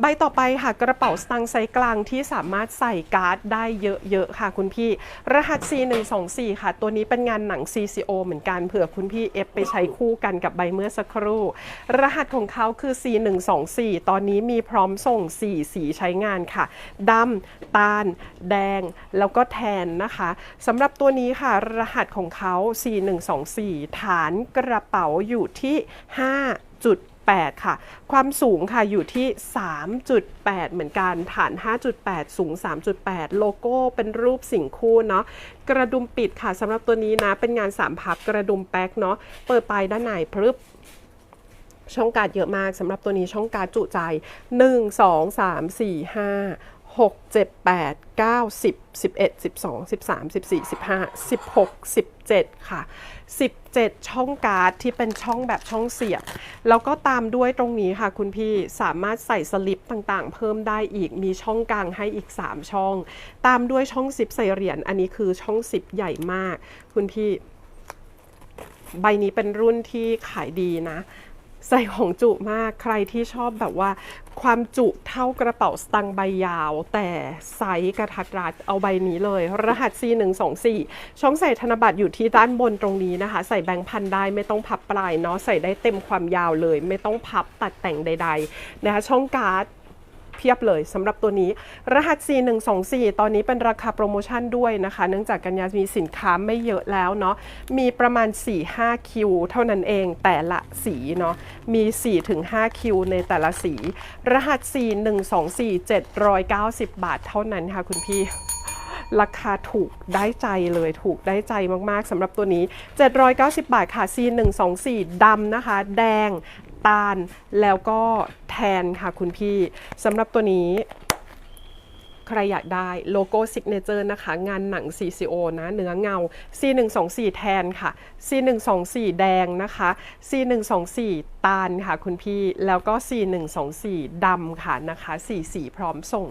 ใบต่อไปค่ะกระเป๋าสตางค์ไซส์กลางที่สามารถใส่การ์ดได้เยอะๆค่ะคุณพี่ รหัส C124 ค่ะ ตัวนี้เป็นงานหนัง CCO เหมือนกันเผื่อคุณพี่เอฟไปใช้คู่กันกับใบเมื่อสักครู่ รหัสของเขาคือ C124 ตอนนี้มีพร้อมส่ง 4 สีใช้งานค่ะดำตาล แดง แล้วก็แทนนะคะสำหรับตัวนี้ค่ะ รหัสของเขา C124 ฐานกระเป๋าอยู่ที่5จุ ด8ค่ะ ความสูงค่ะอยู่ที่ 3.8 เหมือนกันฐาน 5.8 สูง 3.8 โลโก้เป็นรูปสิ่งคู่เนาะกระดุมปิดค่ะสำหรับตัวนี้นะ เป็นงาน3พับกระดุมแป๊กเนาะเปิดไปด้านในพรึบช่องการ์ดเยอะมากสำหรับตัวนี้ช่องการ์ดจุใจ 1 2 3 4 5 6 7 8 9 10 11 12 13 14 15 16 17 ค่ะ 17 ช่องการ์ดที่เป็นช่องแบบช่องเสียบ แล้วก็ตามด้วยตรงนี้ค่ะคุณพี่สามารถใส่สลิปต่างๆ เพิ่มได้อีกมีช่องกลางให้อีก 3 ช่อง ตามด้วยช่องซิปใส่เหรียญอันนี้คือช่องซิปใหญ่มาก คุณพี่ ใบนี้เป็นรุ่นที่ขายดีนะ ใส่ของจุมากใครที่ชอบแบบว่า ความจุเท่ากระเป๋าสตังค์ใบยาว แต่ไซส์กระทัดรัดเอาใบนี้เลย รหัส C124 ช่องใส่ธนบัตรอยู่ที่ด้านบนตรงนี้นะคะ ใส่แบงค์พันได้ไม่ต้องพับปลายเนาะใส่ได้เต็มความยาวเลย ไม่ต้องพับตัดแต่งใด ๆ นะคะช่องการ์ด พียบเลยสำหรับตัวนี้รหัส C124 ตอนนี้เป็นราคาโปรโมชั่นด้วยนะคะ เนื่องจากกันยามีสินค้าไม่เยอะแล้วเนาะมีประมาณ 4-5 คิว เท่านั้นเองแต่ละสีเนาะมี 4-5 คิว ในแต่ละสี รหัส C124 790 บาทเท่านั้นค่ะคุณพี่ราคาถูกได้ใจเลยถูกได้ใจมาก ๆสำหรับตัวนี้ 790 บาทค่ะ C124 ดำนะคะ แดง ตาล แล้วก็แทนค่ะคุณพี่สำหรับตัวนี้ใครอยากได้โลโก้ซิกเนเจอร์นะคะ งานหนัง CCO นะเนื้อเงา C124 แทนค่ะ C124 แดงนะคะ C124 ตาลค่ะคุณพี่ แล้วก็ C124 ดำค่ะนะคะ 4 สีพร้อมส่ง